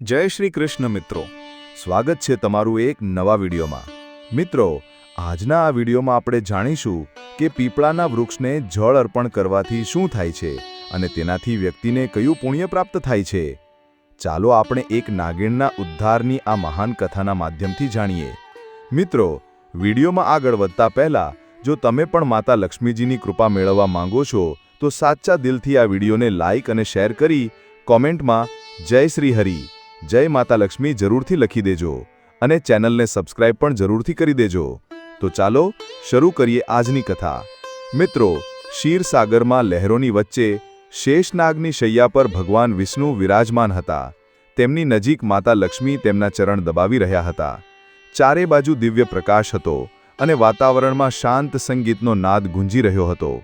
જય શ્રી કૃષ્ણ મિત્રો. સ્વાગત છે તમારું એક નવા વિડીયોમાં. મિત્રો, આજના આ વિડીયોમાં આપણે જાણીશું કે પીપળાના વૃક્ષને જળ અર્પણ કરવાથી શું થાય છે અને તેનાથી વ્યક્તિને કયું પુણ્ય પ્રાપ્ત થાય છે. ચાલો આપણે એક નાગિણના ઉદ્ધારની આ મહાન કથાના માધ્યમથી જાણીએ. મિત્રો, વિડીયોમાં આગળ વધતા પહેલા, જો તમે પણ માતા લક્ષ્મીજીની કૃપા મેળવવા માંગો છો, તો સાચા દિલથી આ વિડીયોને લાઇક અને શેર કરી કોમેન્ટમાં જય શ્રી હરિ. જય માતા લક્ષ્મી જરૂરથી લખી દેજો અને ચેનલને સબસ્ક્રાઇબ પણ જરૂરથી કરી દેજો. તો ચાલો શરૂ કરીએ આજની કથા. મિત્રો ક્ષીરસાગરમાં લહેરોની વચ્ચે શેષનાગની શૈયા પર ભગવાન વિષ્ણુ વિરાજમાન હતા. તેમની નજીક માતા લક્ષ્મી તેમના ચરણ દબાવી રહ્યા હતા. ચારે બાજુ દિવ્ય પ્રકાશ હતો અને વાતાવરણમાં શાંત સંગીતનો નાદ ગુંજી રહ્યો હતો.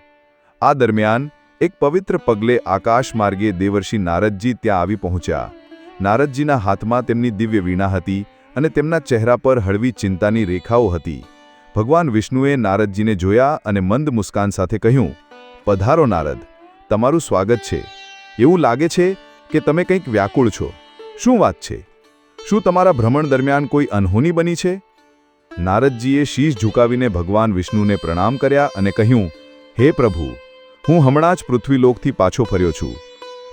આ દરમિયાન એક પવિત્ર પગલે આકાશ માર્ગે દેવર્ષિ નારદજી ત્યાં આવી પહોંચ્યા. નારદજીના હાથમાં તેમની દિવ્ય વીણા હતી અને તેમના ચહેરા પર હળવી ચિંતાની રેખાઓ હતી. ભગવાન વિષ્ણુએ નારદજીને જોયા અને મંદ મુસ્કાન સાથે કહ્યું, પધારો નારદ, તમારું સ્વાગત છે. એવું લાગે છે કે તમે કંઈક વ્યાકુળ છો. શું વાત છે? શું તમારા ભ્રમણ દરમિયાન કોઈ અનહોની બની છે? નારદજીએ શીશ ઝુકાવીને ભગવાન વિષ્ણુને પ્રણામ કર્યા અને કહ્યું, હે પ્રભુ, હું હમણાં જ પૃથ્વીલોકથી પાછો ફર્યો છું.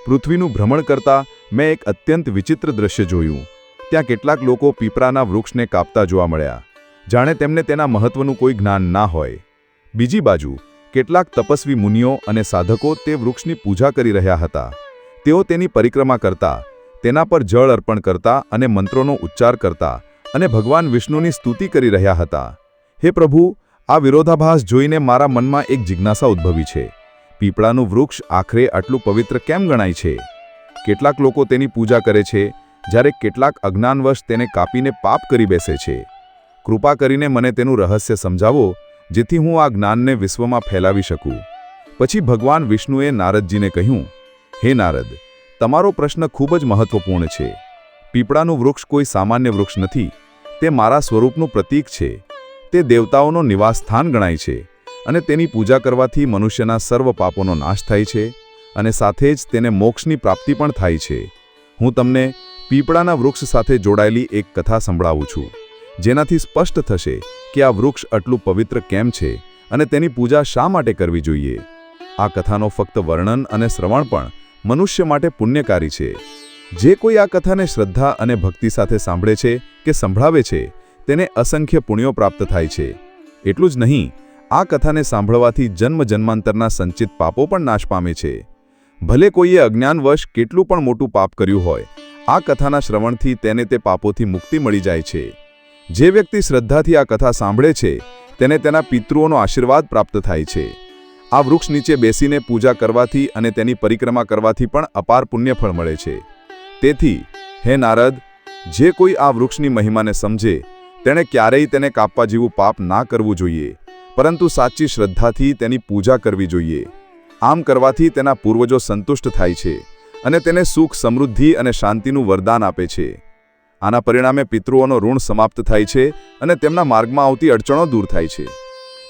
પૃથ્વીનું ભ્રમણ કરતા મેં એક અત્યંત વિચિત્ર દ્રશ્ય જોયું. ત્યાં કેટલાક લોકો પીપળાના વૃક્ષને કાપતા જોવા મળ્યા. જાણે તેમને તેના મહત્વનું કોઈ જ્ઞાન ના હોય. બીજી બાજુ, કેટલાક તપસ્વી મુનિઓ અને સાધકો તે વૃક્ષની પૂજા કરી રહ્યા હતા. તેઓ તેની પરિક્રમા કરતા, તેના પર જળ અર્પણ કરતા અને મંત્રોનો ઉચ્ચાર કરતા અને ભગવાન વિષ્ણુની સ્તુતિ કરી રહ્યા હતા. હે પ્રભુ, આ વિરોધાભાસ જોઈને મારા મનમાં એક જિજ્ઞાસા ઉદ્ભવી છે. પીપળાનું વૃક્ષ આખરે આટલું પવિત્ર કેમ ગણાય છે? કેટલાક લોકો તેની પૂજા કરે છે, જ્યારે કેટલાક અજ્ઞાનવશ તેને કાપીને પાપ કરી બેસે છે. કૃપા કરીને મને તેનું રહસ્ય સમજાવો, જેથી હું આ જ્ઞાનને વિશ્વમાં ફેલાવી શકું. પછી ભગવાન વિષ્ણુએ નારદજીને કહ્યું, હે નારદ, તમારો પ્રશ્ન ખૂબ જ મહત્વપૂર્ણ છે. પીપળાનું વૃક્ષ કોઈ સામાન્ય વૃક્ષ નથી. તે મારા સ્વરૂપનું પ્રતીક છે. તે દેવતાઓનો નિવાસસ્થાન ગણાય છે અને તેની પૂજા કરવાથી મનુષ્યના સર્વ પાપોનો નાશ થાય છે. અને સાથે જ તેને મોક્ષની પ્રાપ્તિ પણ થાય છે. હું તમને પીપળાના વૃક્ષ સાથે જોડાયેલી એક કથા સંભળાવું છું, જેનાથી સ્પષ્ટ થશે કે આ વૃક્ષ આટલું પવિત્ર કેમ છે અને તેની પૂજા શા માટે કરવી જોઈએ. આ કથાનો ફક્ત વર્ણન અને શ્રવણ પણ મનુષ્ય માટે પુણ્યકારી છે. જે કોઈ આ કથાને શ્રદ્ધા અને ભક્તિ સાથે સાંભળે છે કે સંભળાવે છે, તેને અસંખ્ય પુણ્યો પ્રાપ્ત થાય છે. એટલું જ નહીં, આ કથાને સાંભળવાથી જન્મ જન્માંતરના સંચિત પાપો પણ નાશ પામે છે. ભલે કોઈએ અજ્ઞાનવશ કેટલું પણ મોટું પાપ કર્યું હોય, આ કથાના શ્રવણથી તેને તે પાપોથી મુક્તિ મળી જાય છે. જે વ્યક્તિ શ્રદ્ધાથી આ કથા સાંભળે છે, તેને તેના પિતૃઓનો આશીર્વાદ પ્રાપ્ત થાય છે. આ વૃક્ષ નીચે બેસીને પૂજા કરવાથી અને તેની પરિક્રમા કરવાથી પણ અપાર પુણ્યફળ મળે છે. તેથી, હે નારદ, જે કોઈ આ વૃક્ષની મહિમાને સમજે, તેણે ક્યારેય તેને કાપવા જેવું પાપ ના કરવું જોઈએ, પરંતુ સાચી શ્રદ્ધાથી તેની પૂજા કરવી જોઈએ. આમ કરવાથી તેના પૂર્વજો સંતુષ્ટ થાય છે અને તેને સુખ, સમૃદ્ધિ અને શાંતિનું વરદાન આપે છે. આના પરિણામે પિતૃઓનો ઋણ સમાપ્ત થાય છે અને તેમના માર્ગમાં આવતી અડચણો દૂર થાય છે.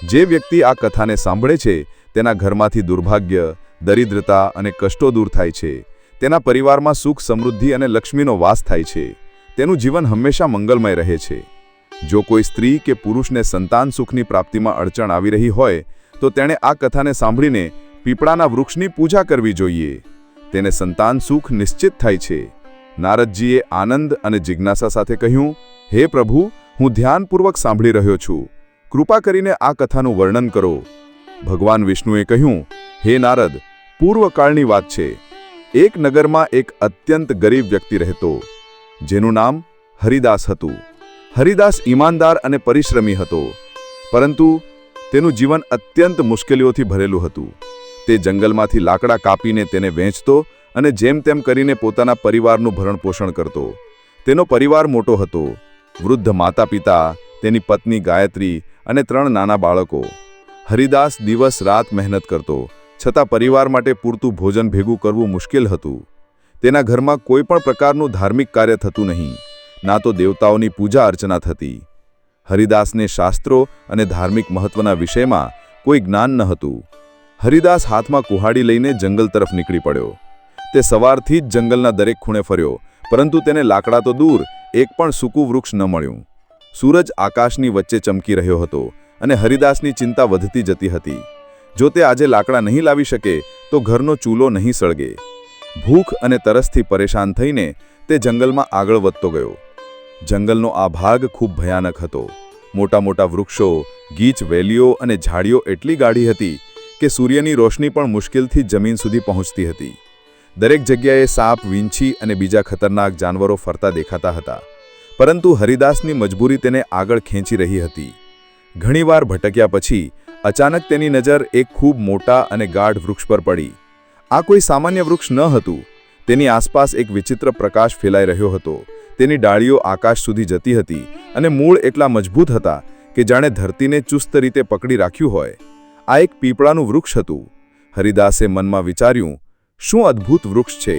જે વ્યક્તિ આ કથાને સાંભળે છે, તેના ઘરમાંથી દુર્ભાગ્ય, દરિદ્રતા અને કષ્ટો દૂર થાય છે. તેના પરિવારમાં સુખ, સમૃદ્ધિ અને લક્ષ્મીનો વાસ થાય છે. તેનું જીવન હંમેશા મંગલમય રહે છે. જો કોઈ સ્ત્રી કે પુરુષને સંતાન સુખની પ્રાપ્તિમાં અડચણ આવી રહી હોય, તો તેણે આ કથાને સાંભળીને પીપળાના વૃક્ષની પૂજા કરવી જોઈએ. તેને સંતાન સુખ નિશ્ચિત થાય છે. નારદજીએ આનંદ અને જિજ્ઞાસા સાથે કહ્યું, હે પ્રભુ, હું ધ્યાનપૂર્વક સાંભળી રહ્યો છું. કૃપા કરીને આ કથાનું વર્ણન કરો. ભગવાન વિષ્ણુએ કહ્યું, હે નારદ, પૂર્વકાળની વાત છે. એક નગરમાં એક અત્યંત ગરીબ વ્યક્તિ રહેતો. જેનું નામ હરિદાસ હતું. હરિદાસ ઈમાનદાર અને પરિશ્રમી હતો. પરંતુ તેનું જીવન અત્યંત મુશ્કેલીઓથી ભરેલું હતું. તે જંગલમાંથી લાકડા કાપીને તેને વેચતો અને જેમ તેમ કરીને પોતાના પરિવારનું ભરણપોષણ કરતો. તેનો પરિવાર મોટો હતો. વૃદ્ધ માતા પિતા તેની પત્ની ગાયત્રી અને ત્રણ નાના બાળકો. હરિદાસ દિવસ રાત મહેનત કરતો, છતાં પરિવાર માટે પૂરતું ભોજન ભેગું કરવું મુશ્કેલ હતું. તેના ઘરમાં કોઈ પણ પ્રકારનું ધાર્મિક કાર્ય થતું નહીં, ના તો દેવતાઓની પૂજા અર્ચના થતી. હરિદાસને શાસ્ત્રો અને ધાર્મિક મહત્વના વિષયમાં કોઈ જ્ઞાન ન હતું. હરિદાસ હાથમાં કુહાડી લઈને જંગલ તરફ નીકળી પડ્યો. તે સવારથી જ જંગલના દરેક ખૂણે ફર્યો, પરંતુ તેને લાકડા તો દૂર, એક પણ સૂકું વૃક્ષ ન મળ્યું. સૂરજ આકાશની વચ્ચે ચમકી રહ્યો હતો અને હરિદાસની ચિંતા વધતી જતી હતી. જો તે આજે લાકડા નહીં લાવી શકે, તો ઘરનો ચૂલો નહીં સળગે. ભૂખ અને તરસથી પરેશાન થઈને તે જંગલમાં આગળ વધતો ગયો. જંગલનો આ ભાગ ખૂબ ભયાનક હતો. મોટા મોટા વૃક્ષો, ગીચ વેલીઓ અને ઝાડીઓ એટલી ગાઢી હતી કે સૂર્યની રોશની પણ મુશ્કેલથી જમીન સુધી પહોંચતી હતી. દરેક જગ્યાએ સાપ, વીંછી અને બીજા ખતરનાક જાનવરો ફરતા દેખાતા હતા. પરંતુ હરિદાસની મજબૂરી તેને આગળ ખેંચી રહી હતી. ઘણીવાર ભટક્યા પછી, અચાનક તેની નજર એક ખૂબ મોટા અને ગાઢ વૃક્ષ પર પડી. આ કોઈ સામાન્ય વૃક્ષ ન હતું. તેની આસપાસ એક વિચિત્ર પ્રકાશ ફેલાઈ રહ્યો હતો. તેની ડાળીઓ આકાશ સુધી જતી હતી અને મૂળ એટલા મજબૂત હતા કે જાણે ધરતીને ચુસ્ત રીતે પકડી રાખ્યું હોય. આ એક પીપળાનું વૃક્ષ હતું. હરિદાસે મનમાં વિચાર્યું, શું અદ્ભુત વૃક્ષ છે?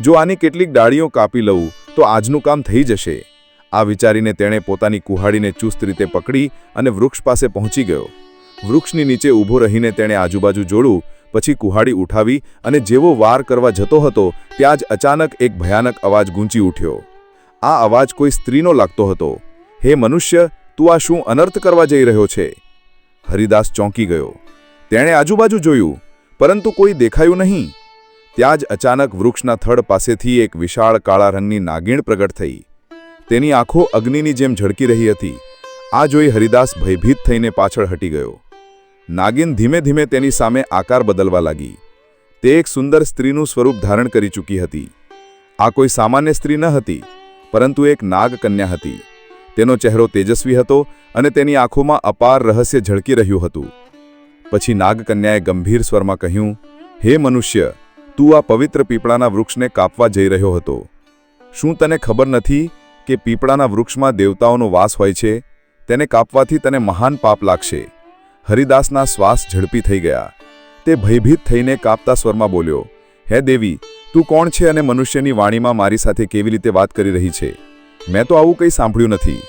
જો આની કેટલીક ડાળીઓ કાપી લઉં, તો આજનું કામ થઈ જશે. આ વિચારીને તેણે પોતાની કુહાડીને ચુસ્ત રીતે પકડી અને વૃક્ષ પાસે પહોંચી ગયો. વૃક્ષની નીચે ઊભો રહીને તેણે આજુબાજુ જોડું, પછી કુહાડી ઉઠાવી અને જેવો વાર કરવા જતો હતો, ત્યાં જ અચાનક એક ભયાનક અવાજ ગૂંચી ઉઠ્યો. આ અવાજ કોઈ સ્ત્રીનો લાગતો હતો. હે મનુષ્ય, તું આ શું અનર્થ કરવા જઈ રહ્યો છે? હરિદાસ ચોંકી ગયો. તેણે આજુબાજુ જોયું, પરંતુ કોઈ દેખાયું નહીં. ત્યાં જ અચાનક વૃક્ષના થડ પાસેથી એક વિશાળ કાળા રંગની નાગીણ પ્રગટ થઈ. તેની આંખો અગ્નિની જેમ ઝળકી રહી હતી. આ જોઈ હરિદાસ ભયભીત થઈને પાછળ હટી ગયો. નાગિન ધીમે ધીમે તેની સામે આકાર બદલવા લાગી. તે એક સુંદર સ્ત્રીનું સ્વરૂપ ધારણ કરી ચૂકી હતી. આ કોઈ સામાન્ય સ્ત્રી ન હતી, પરંતુ એક નાગકન્યા હતી. તેનો ચહેરો તેજસ્વી હતો અને તેની આંખોમાં અપાર રહસ્ય ઝળકી રહ્યું હતું. પછી નાગકન્યાએ ગંભીર સ્વરમાં કહ્યું, હે મનુષ્ય, તું આ પવિત્ર પીપળાના વૃક્ષને કાપવા જઈ રહ્યો હતો. શું તને ખબર નથી કે પીપળાના વૃક્ષમાં દેવતાઓનો વાસ હોય છે? તેને કાપવાથી તને મહાન પાપ લાગશે. હરિદાસના શ્વાસ ઝડપી થઈ ગયા. તે ભયભીત થઈને કાપતા સ્વરમાં બોલ્યો, હે દેવી, તું કોણ છે અને મનુષ્યની વાણીમાં મારી સાથે કેવી રીતે વાત કરી રહી છે? મેં તો આવું કંઈ સાંભળ્યું નથી.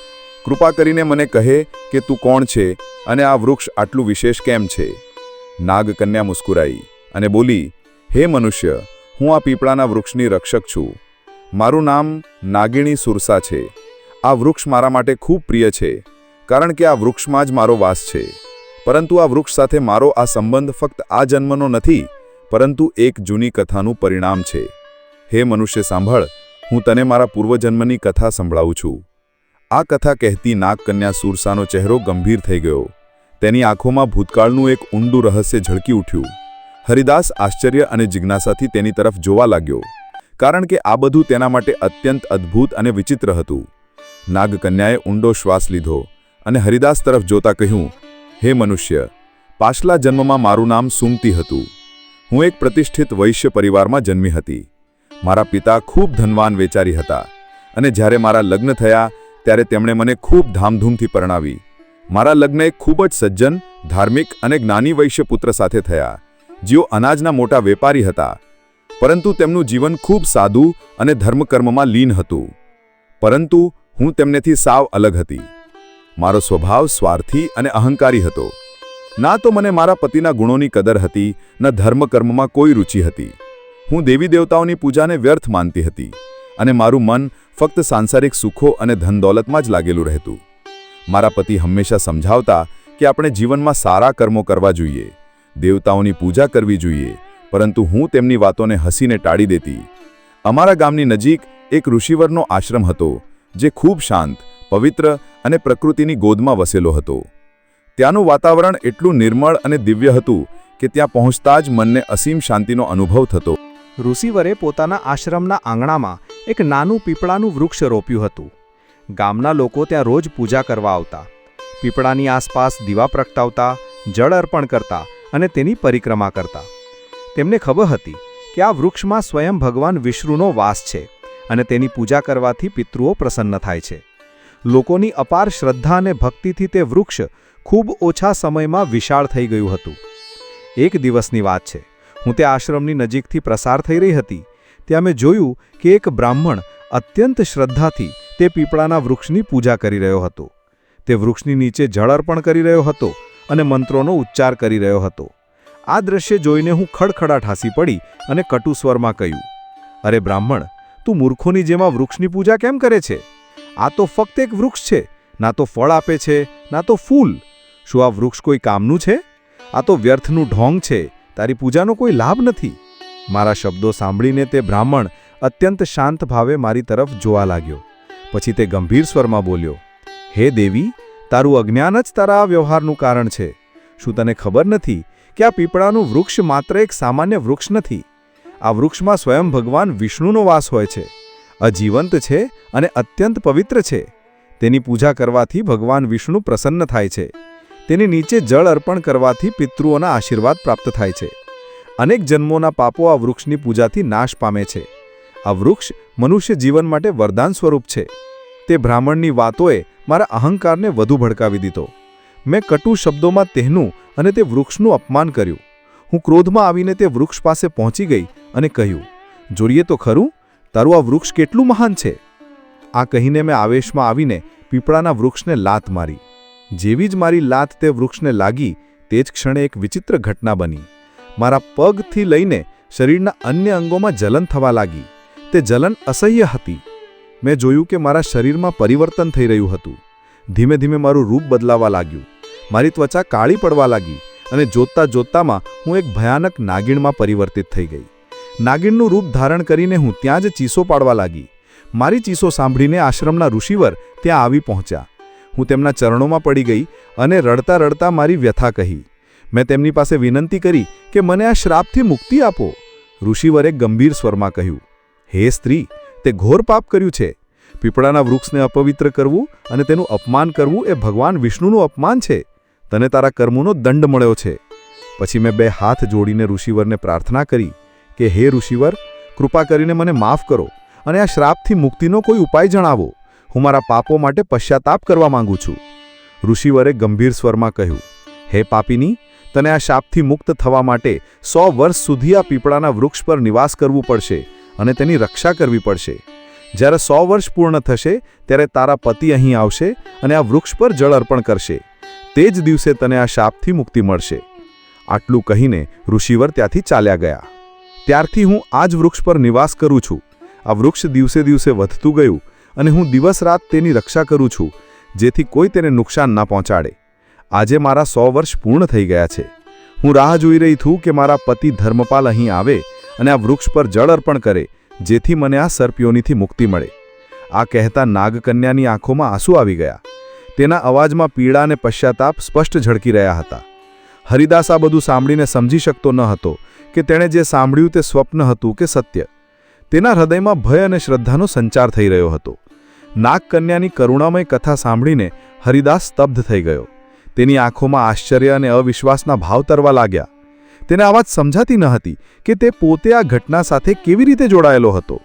કૃપા કરીને મને કહે કે તું કોણ છે અને આ વૃક્ષ આટલું વિશેષ કેમ છે? નાગકન્યા મુસ્કુરાઈ અને બોલી, હે મનુષ્ય, હું આ પીપળાના વૃક્ષની રક્ષક છું. મારું નામ નાગિણી સુરસા છે. આ વૃક્ષ મારા માટે ખૂબ પ્રિય છે, કારણ કે આ વૃક્ષમાં જ મારો વાસ છે. પરંતુ આ વૃક્ષ સાથે મારો આ સંબંધ ફક્ત આ જન્મનો નથી, પરંતુ એક જૂની કથાનું પરિણામ છે. હે મનુષ્ય, સાંભળ હું તને મારા પૂર્વજન્મની કથા સંભળાવું છું. આ કથા કહેતી નાગકન્યા સુરસાનો ચહેરો ગંભીર થઈ ગયો. તેની આંખોમાં ભૂતકાળનું એક ઊંડું રહસ્ય ઝળકી ઉઠ્યું. હરિદાસ આશ્ચર્ય અને જિજ્ઞાસાથી તેની તરફ જોવા લાગ્યો. કારણ કે આ બધું તેના માટે અત્યંત અદ્ભુત અને વિચિત્ર હતું. નાગકન્યાએ ઊંડો શ્વાસ લીધો અને હરિદાસ તરફ જોતા કહ્યું, હે મનુષ્ય, પાછલા જન્મમાં મારું નામ સુમતી હતું. હું એક પ્રતિષ્ઠિત વૈશ્ય પરિવારમાં જન્મી હતી. મારા પિતા ખૂબ ધનવાન વેચારી હતા અને જ્યારે મારા લગ્ન થયા ત્યારે તેમણે મને ખૂબ ધામધૂમથી પરણાવી. મારા લગ્ન એક ખૂબ જ સજ્જન, ધાર્મિક અને જ્ઞાની વૈશ્ય પુત્ર સાથે થયા, જેઓ અનાજના મોટા વેપારી હતા. પરંતુ તેમનું જીવન ખૂબ સાદું અને ધર્મકર્મમાં લીન હતું. પરંતુ હું તેમનેથી સાવ અલગ હતી. મારો સ્વભાવ સ્વાર્થી અને અહંકારી હતો. ના તો મને મારા પતિના ગુણોની કદર હતી, ન ધર્મકર્મમાં કોઈ રુચિ હતી. હું દેવી દેવતાઓની પૂજાને વ્યર્થ માનતી હતી અને મારું મન ફક્ત સાંસારિક સુખો અને ધનદોલતમાં જ લાગેલું રહેતું. મારા પતિ હંમેશા સમજાવતા કે આપણે જીવનમાં સારા કર્મો કરવા જોઈએ, દેવતાઓની પૂજા કરવી જોઈએ, પરંતુ હું તેમની વાતોને હસીને ટાળી દેતી. અમારા ગામની નજીક એક ઋષિવરનો આશ્રમ હતો, જે ખૂબ શાંત, પવિત્ર અને પ્રકૃતિની ગોદમાં વસેલો હતો. ત્યાંનું વાતાવરણ એટલું નિર્મળ અને દિવ્ય હતું કે ત્યાં પહોંચતા જ મનને અસીમ શાંતિનો અનુભવ થતો. ઋષિવરે પોતાના આશ્રમના આંગણામાં એક નાનું પીપળાનું વૃક્ષ રોપ્યું હતું. ગામના લોકો ત્યાં રોજ પૂજા કરવા આવતા. પીપળાની આસપાસ દીવા પ્રગટાવતા, જળ અર્પણ કરતા અને તેની પરિક્રમા કરતા. તેમને ખબર હતી કે આ વૃક્ષમાં સ્વયં ભગવાન વિષ્ણુનો વાસ છે અને તેની પૂજા કરવાથી પિતૃઓ પ્રસન્ન થાય છે. લોકોની અપાર શ્રદ્ધા અને ભક્તિથી તે વૃક્ષ ખૂબ ઓછા સમયમાં વિશાળ થઈ ગયું હતું. એક દિવસની વાત છે. હું તે આશ્રમની નજીકથી પ્રસાર થઈ રહી હતી. ત્યાં મેં જોયું કે એક બ્રાહ્મણ અત્યંત શ્રદ્ધાથી તે પીપળાના વૃક્ષની પૂજા કરી રહ્યો હતો. તે વૃક્ષની નીચે જળ અર્પણ કરી રહ્યો હતો અને મંત્રોનો ઉચ્ચાર કરી રહ્યો હતો. આ દ્રશ્ય જોઈને હું ખડખડાટ હાસી પડી અને કટુ સ્વરમાં કહ્યું, અરે બ્રાહ્મણ, તું મૂર્ખોની જેમ વૃક્ષની પૂજા કેમ કરે છે? આ તો ફક્ત એક વૃક્ષ છે. ના તો ફળ આપે છે, ના તો ફૂલ. શું આ વૃક્ષ કોઈ કામનું છે? આ તો વ્યર્થનું ઢોંગ છે. તારી પૂજાનો કોઈ લાભ નથી. મારા શબ્દો સાંભળીને તે બ્રાહ્મણ અત્યંત શાંત ભાવે મારી તરફ જોવા લાગ્યો. પછી તે ગંભીર સ્વરમાં બોલ્યો, હે દેવી, તારું અજ્ઞાન જ તારા આ વ્યવહારનું કારણ છે. શું તને ખબર નથી કે આ પીપળાનું વૃક્ષ માત્ર એક સામાન્ય વૃક્ષ નથી? આ વૃક્ષમાં સ્વયં ભગવાન વિષ્ણુનો વાસ હોય છે. અજીવંત છે અને અત્યંત પવિત્ર છે. તેની પૂજા કરવાથી ભગવાન વિષ્ણુ પ્રસન્ન થાય છે. તેની નીચે જળ અર્પણ કરવાથી પિતૃઓના આશીર્વાદ પ્રાપ્ત થાય છે. અનેક જન્મોના પાપો આ વૃક્ષની પૂજાથી નાશ પામે છે. આ વૃક્ષ મનુષ્ય જીવન માટે વરદાન સ્વરૂપ છે. તે બ્રાહ્મણની વાતોએ મારા અહંકારને વધુ ભડકાવી દીધો. મેં કટુ શબ્દોમાં તેનું અને તે વૃક્ષનું અપમાન કર્યું. હું ક્રોધમાં આવીને તે વૃક્ષ પાસે પહોંચી ગઈ અને કહ્યું જોઈએ તો ખરું? તારું આ વૃક્ષ કેટલું મહાન છે? આ કહીને મેં આવેશમાં આવીને પીપળાના વૃક્ષને લાત મારી. જેવી જ મારી લાત તે વૃક્ષને લાગી, તે જ ક્ષણે એક વિચિત્ર ઘટના બની. મારા પગથી લઈને શરીરના અન્ય અંગોમાં જલન થવા લાગી. તે જલન અસહ્ય હતી. મેં જોયું કે મારા શરીરમાં પરિવર્તન થઈ રહ્યું હતું. ધીમે ધીમે મારું રૂપ બદલાવા લાગ્યું. મારી ત્વચા કાળી પડવા લાગી અને જોતા જોતતામાં હું એક ભયાનક નાગિણમાં પરિવર્તિત થઈ ગઈ. નાગિણનું રૂપ ધારણ કરીને હું ત્યાં જ ચીસો પાડવા લાગી. મારી ચીસો સાંભળીને આશ્રમના ઋષિવર ત્યાં આવી પહોંચ્યા. હું તેમના ચરણોમાં પડી ગઈ અને રડતા રડતા મારી વ્યથા કહી. મેં તેમની પાસે વિનંતી કરી કે મને આ શ્રાપથી મુક્તિ આપો. ઋષિવરે ગંભીર સ્વરમાં કહ્યું, હે સ્ત્રી, તે ઘોર પાપ કર્યું છે. પીપળાના વૃક્ષને અપવિત્ર કરવું અને તેનું અપમાન કરવું એ ભગવાન વિષ્ણુનું અપમાન છે. તને તારા કર્મોનો દંડ મળ્યો છે. પછી મેં બે હાથ જોડીને ઋષિવરને પ્રાર્થના કરી કે, હે ઋષિવર, કૃપા કરીને મને માફ કરો અને આ શ્રાપથી મુક્તિનો કોઈ ઉપાય જણાવો. હું મારા પાપો માટે પશ્ચાતાપ કરવા માંગુ છું. ઋષિવરે ગંભીર સ્વરમાં કહ્યું, હે પાપીની, તને આ શાપથી મુક્ત થવા માટે સો વર્ષ સુધી આ પીપળાના વૃક્ષ પર નિવાસ કરવું પડશે અને તેની રક્ષા કરવી પડશે. જ્યારે સો વર્ષ પૂર્ણ થશે, ત્યારે તારા પતિ અહીં આવશે અને આ વૃક્ષ પર જળ અર્પણ કરશે. તે જ દિવસે તને આ શાપથી મુક્તિ મળશે. આટલું કહીને ઋષિવર ત્યાંથી ચાલ્યા ગયા. ત્યારથી હું આ જ વૃક્ષ પર નિવાસ કરું છું. આ વૃક્ષ દિવસે દિવસે વધતું ગયું અને હું દિવસ રાત તેની રક્ષા કરું છું, જેથી કોઈ તેને નુકસાન ના પહોંચાડે. આજે મારા સો વર્ષ પૂર્ણ થઈ ગયા છે. હું રાહ જોઈ રહી છું કે મારા પતિ ધર્મપાલ અહીં આવે અને આ વૃક્ષ પર જળ અર્પણ કરે, જેથી મને આ સર્પિયોનીથી મુક્તિ મળે. આ કહેતા નાગકન્યાની આંખોમાં આંસુ આવી ગયા. તેના અવાજમાં પીડા અને પશ્ચાતાપ સ્પષ્ટ ઝળકી રહ્યા હતા. હરિદાસ આ બધું સાંભળીને સમજી શકતો ન હતો કે તેણે જે સાંભળ્યું તે સ્વપ્ન હતું કે સત્ય. તેના હૃદયમાં ભય અને શ્રદ્ધાનો સંચાર થઈ રહ્યો હતો. નાગકન્યાની કરુણામય કથા સાંભળીને હરિદાસ સ્તબ્ધ થઈ ગયો. તેની આંખોમાં આશ્ચર્ય અને અવિશ્વાસના ભાવ તરવા લાગ્યા. તેને આ વાત સમજાતી ન હતી કે તે પોતે આ ઘટના સાથે કેવી રીતે જોડાયેલો હતો.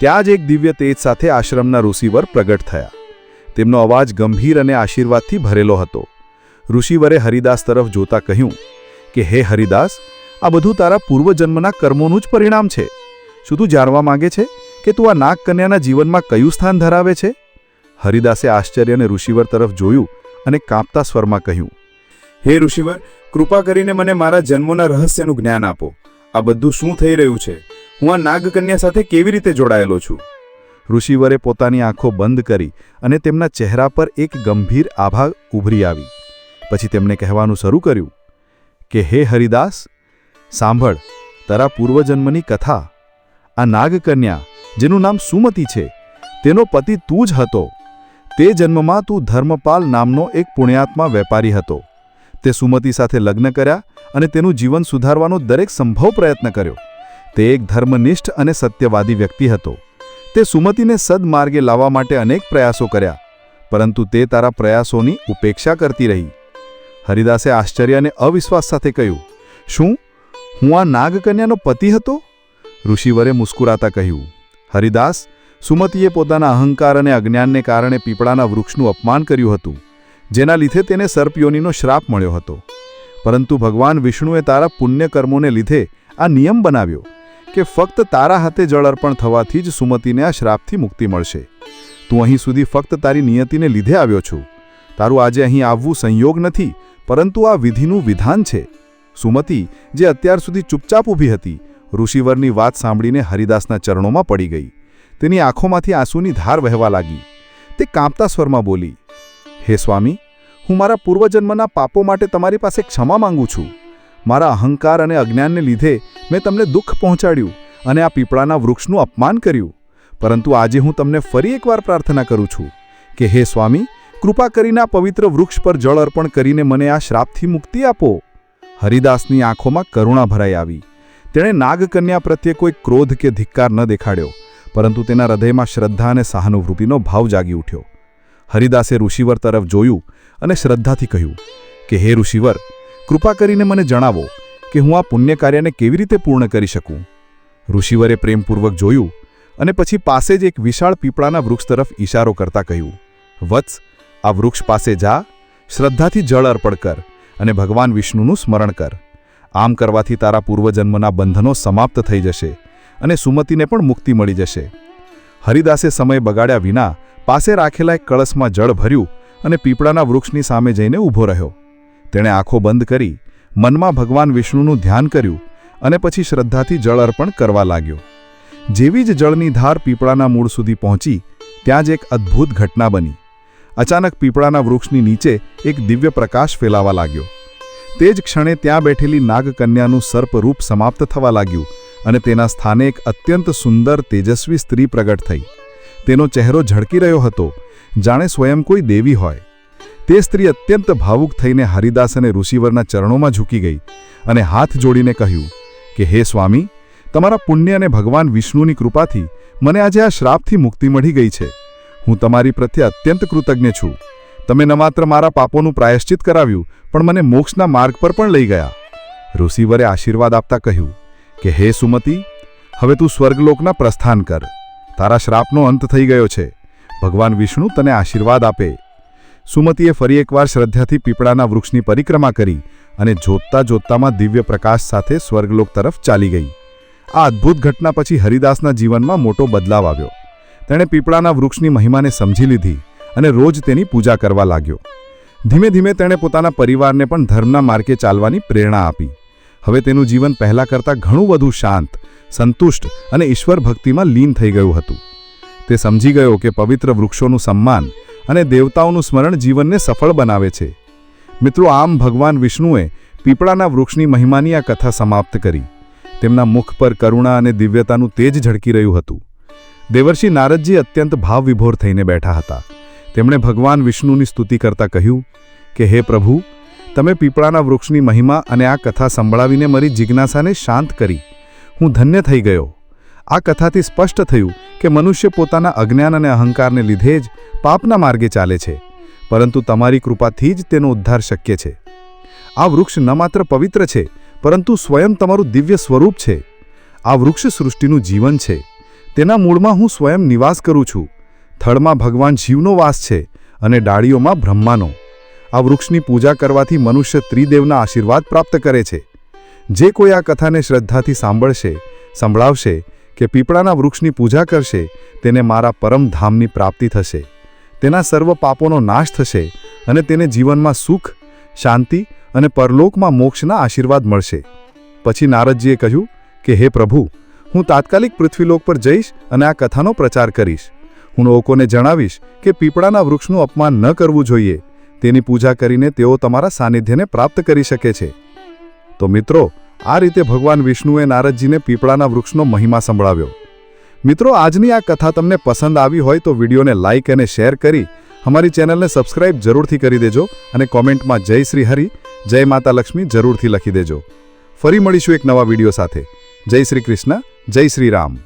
ત્યાં જ એક દિવ્ય તેજ સાથે આશ્રમના ઋષિવર પ્રગટ થયા. તેમનો અવાજ ગંભીર અને આશીર્વાદથી ભરેલો હતો. ઋષિવરે હરિદાસ તરફ જોતા કહ્યું કે, હે હરિદાસ, આ બધું તારા પૂર્વજન્મના કર્મોનું જ પરિણામ છે. શું તું જાણવા માંગે છે કે તું આ નાગકન્યાના જીવનમાં કયું સ્થાન ધરાવે છે? હરિદાસે આશ્ચર્યને ઋષિવર તરફ જોયું અને કાંપતા સ્વરમાં કહ્યું, હે ઋષિવર, કૃપા કરીને મને મારા જન્મોના રહસ્યનું જ્ઞાન આપો. આ બધું શું થઈ રહ્યું છે? હું આ નાગકન્યા સાથે કેવી રીતે જોડાયેલો છું? ઋષિવરે પોતાની આંખો બંધ કરી અને તેમના ચહેરા પર એક ગંભીર આભા ઉભરી આવી. પછી તેમણે કહેવાનું શરૂ કર્યું, કે હે હરિદાસ, સાંભળ, તારા પૂર્વજન્મની કથા આ નાગકન્યા, જેનું નામ સુમતી છે, તેનો પતિ તું જ હતો. તે જન્મમાં તું ધર્મપાલ નામનો એક પુણ્યાત્મા વેપારી હતો. તે સુમતી સાથે લગ્ન કર્યા અને તેનું જીવન સુધારવાનો દરેક સંભવ પ્રયત્ન કર્યો. તે એક ધર્મનિષ્ઠ અને સત્યવાદી વ્યક્તિ હતો. તે સુમતીને સદમાર્ગે લાવવા માટે અનેક પ્રયાસો કર્યા, પરંતુ તે તારા પ્રયાસોની ઉપેક્ષા કરતી રહી. હરિદાસે આશ્ચર્ય અને અવિશ્વાસ સાથે કહ્યું, શું? હું આ નાગકન્યાનો પતિ હતો? ઋષિવરે મુસ્કુરાતા કહ્યું, હરિદાસ, સુમતીએ પોતાના અહંકાર અને અજ્ઞાનને કારણે પીપળાના વૃક્ષનું અપમાન કર્યું હતું, જેના લીધે તેને સર્પયોનીનો શ્રાપ મળ્યો હતો. પરંતુ ભગવાન વિષ્ણુએ તારા પુણ્ય કર્મોને લીધે આ નિયમ બનાવ્યો કે ફક્ત તારા હાથે જળ અર્પણ થવાથી જ સુમતીને આ શ્રાપથી મુક્તિ મળશે. તું અહીં સુધી ફક્ત તારી નિયતિને લીધે આવ્યો છું. તારું આજે અહીં આવવું સંયોગ નથી, પરંતુ આ વિધિનું વિધાન છે. સુમતી, જે અત્યાર સુધી ચૂપચાપ ઊભી હતી ઋષિવરની વાત સાંભળીને હરિદાસના ચરણોમાં પડી ગઈ. તેની આંખોમાંથી આંસુની ધાર વહેવા લાગી. તે કાંપતા સ્વરમાં બોલી, હે સ્વામી, હું મારા પૂર્વજન્મના પાપો માટે તમારી પાસે ક્ષમા માંગુ છું. મારા અહંકાર અને અજ્ઞાનને લીધે મેં તમને દુઃખ પહોંચાડ્યું અને આ પીપળાના વૃક્ષનું અપમાન કર્યું. પરંતુ આજે હું તમને ફરી એકવાર પ્રાર્થના કરું છું કે હે સ્વામી, કૃપા કરીને આ પવિત્ર વૃક્ષ પર જળ અર્પણ કરીને મને આ શ્રાપથી મુક્તિ આપો. હરિદાસની આંખોમાં કરુણા ભરાઈ આવી. તેણે નાગકન્યા પ્રત્યે કોઈ ક્રોધ કે ધિક્કાર ન દેખાડ્યો, પરંતુ તેના હૃદયમાં શ્રદ્ધા અને સહાનુભૂતિનો ભાવ જાગી ઉઠ્યો. હરિદાસે ઋષિવર તરફ જોયું અને શ્રદ્ધાથી કહ્યું કે, હે ઋષિવર, કૃપા કરીને મને જણાવો કે હું આ પુણ્ય કાર્યને કેવી રીતે પૂર્ણ કરી શકું? ઋષિવરે પ્રેમપૂર્વક જોયું અને પછી પાસે જ એક વિશાળ પીપળાના વૃક્ષ તરફ ઈશારો કરતા કહ્યું, વત્સ, આ વૃક્ષ પાસે જા, શ્રદ્ધાથી જળ અર્પણ કર અને ભગવાન વિષ્ણુનું સ્મરણ કર. આમ કરવાથી તારા પૂર્વજન્મના બંધનો સમાપ્ત થઈ જશે અને સુમતિને પણ મુક્તિ મળી જશે. હરિદાસે સમય બગાડ્યા વિના પાસે રાખેલા એક કળશમાં જળ ભર્યું અને પીપળાના વૃક્ષની સામે જઈને ઊભો રહ્યો. તેણે આંખો બંધ કરી મનમાં ભગવાન વિષ્ણુનું ધ્યાન કર્યું અને પછી શ્રદ્ધાથી જળ અર્પણ કરવા લાગ્યો. જેવી જ જળની ધાર પીપળાના મૂળ સુધી પહોંચી ત્યાં જ એક અદ્ભુત ઘટના બની. અચાનક પીપળાના વૃક્ષની નીચે એક દિવ્ય પ્રકાશ ફેલાવા લાગ્યો. તે જ ક્ષણે ત્યાં બેઠેલી નાગકન્યાનું સર્પરૂપ સમાપ્ત થવા લાગ્યું અને તેના સ્થાને એક અત્યંત સુંદર તેજસ્વી સ્ત્રી પ્રગટ થઈ. તેનો ચહેરો ઝળકી રહ્યો હતો. જાણે સ્વયં કોઈ દેવી હોય. તે સ્ત્રી અત્યંત ભાવુક થઈને હરિદાસ અને ઋષિવરના ચરણોમાં ઝૂકી ગઈ અને હાથ જોડીને કહ્યું, કે હે સ્વામી, તમારા પુણ્ય અને ભગવાન વિષ્ણુની કૃપાથી મને આજે આ શ્રાપથી મુક્તિ મળી ગઈ છે. હું તમારી પ્રત્યે અત્યંત કૃતજ્ઞ છું. તમે ન માત્ર મારા પાપોનું પ્રાયશ્ચિત કરાવ્યું, પણ મને મોક્ષના માર્ગ પર પણ લઈ ગયા. ઋષિવરે આશીર્વાદ આપતા કહ્યું, કે હે સુમતિ, હવે તું સ્વર્ગલોકના પ્રસ્થાન કર. તારા શ્રાપનો અંત થઈ ગયો છે. ભગવાન વિષ્ણુ તને આશીર્વાદ આપે. સુમતીએ ફરી એકવાર શ્રદ્ધાથી પીપળાના વૃક્ષની પરિક્રમા કરી અને જોતતા જોતતામાં દિવ્ય પ્રકાશ સાથે સ્વર્ગલોક તરફ ચાલી ગઈ. આ અદ્ભુત ઘટના પછી હરિદાસના જીવનમાં મોટો બદલાવ આવ્યો. તેણે પીપળાના વૃક્ષની મહિમાને સમજી લીધી. અને રોજ તેની પૂજા કરવા લાગ્યો. ધીમે ધીમે તેણે પોતાના પરિવારને પણ ધર્મના માર્ગે ચાલવાની પ્રેરણા આપી. હવે તેનું જીવન પહેલાં કરતાં ઘણું વધુ શાંત, સંતુષ્ટ અને ઈશ્વર ભક્તિમાં લીન થઈ ગયું હતું. તે સમજી ગયો કે પવિત્ર વૃક્ષોનું સન્માન અને દેવતાઓનું સ્મરણ જીવનને સફળ બનાવે છે. મિત્રો, આમ ભગવાન વિષ્ણુએ પીપળાના વૃક્ષની મહિમાની આ કથા સમાપ્ત કરી. તેમના મુખ પર કરુણા અને દિવ્યતાનું તેજ ઝળકી રહ્યું હતું. દેવર્ષિ નારદજી અત્યંત ભાવવિભોર થઈને બેઠા હતા. તેમણે ભગવાન વિષ્ણુની સ્તુતિ કરતા કહ્યું કે, હે પ્રભુ, તમે પીપળાના વૃક્ષની મહિમા અને આ કથા સંભળાવીને મારી જિજ્ઞાસાને શાંત કરી. હું ધન્ય થઈ ગયો. આ કથાથી સ્પષ્ટ થયું કે મનુષ્ય પોતાના અજ્ઞાન અને અહંકારને લીધે જ પાપના માર્ગે ચાલે છે, પરંતુ તમારી કૃપાથી જ તેનો ઉદ્ધાર શક્ય છે. આ વૃક્ષ ન માત્ર પવિત્ર છે, પરંતુ સ્વયં તમારું દિવ્ય સ્વરૂપ છે. આ વૃક્ષ સૃષ્ટિનું જીવન છે. તેના મૂળમાં હું સ્વયં નિવાસ કરું છું. થળમાં ભગવાન શિવનો વાસ છે અને ડાળીઓમાં બ્રહ્માનો. આ વૃક્ષની પૂજા કરવાથી મનુષ્ય ત્રિદેવના આશીર્વાદ પ્રાપ્ત કરે છે. જે કોઈ આ કથાને શ્રદ્ધાથી સાંભળશે, સંભળાવશે કે પીપળાના વૃક્ષની પૂજા કરશે, તેને મારા પરમધામની પ્રાપ્તિ થશે. તેના સર્વ પાપોનો નાશ થશે અને તેને જીવનમાં સુખ, શાંતિ અને પરલોકમાં મોક્ષના આશીર્વાદ મળશે. પછી નારદજીએ કહ્યું કે, હે પ્રભુ, હું તાત્કાલિક પૃથ્વીલોક પર જઈશ અને આ કથાનો પ્રચાર કરીશ. હું લોકોને જણાવીશ કે પીપળાના વૃક્ષનું અપમાન ન કરવું જોઈએ. તેની પૂજા કરીને તેઓ તમારા સાનિધ્યને પ્રાપ્ત કરી શકે છે. તો મિત્રો, આ રીતે ભગવાન વિષ્ણુએ નારદજીને પીપળાના વૃક્ષનો મહિમા સંભળાવ્યો. મિત્રો, આજની આ કથા તમને પસંદ આવી હોય તો વિડીયોને લાઇક અને શેર કરી અમારી ચેનલને સબસ્ક્રાઇબ જરૂરથી કરી દેજો અને કોમેન્ટમાં જય શ્રી હરિ, જય માતા લક્ષ્મી જરૂરથી લખી દેજો. ફરી મળીશું એક નવા વીડિયો સાથે. જય શ્રી કૃષ્ણ, જય શ્રી રામ.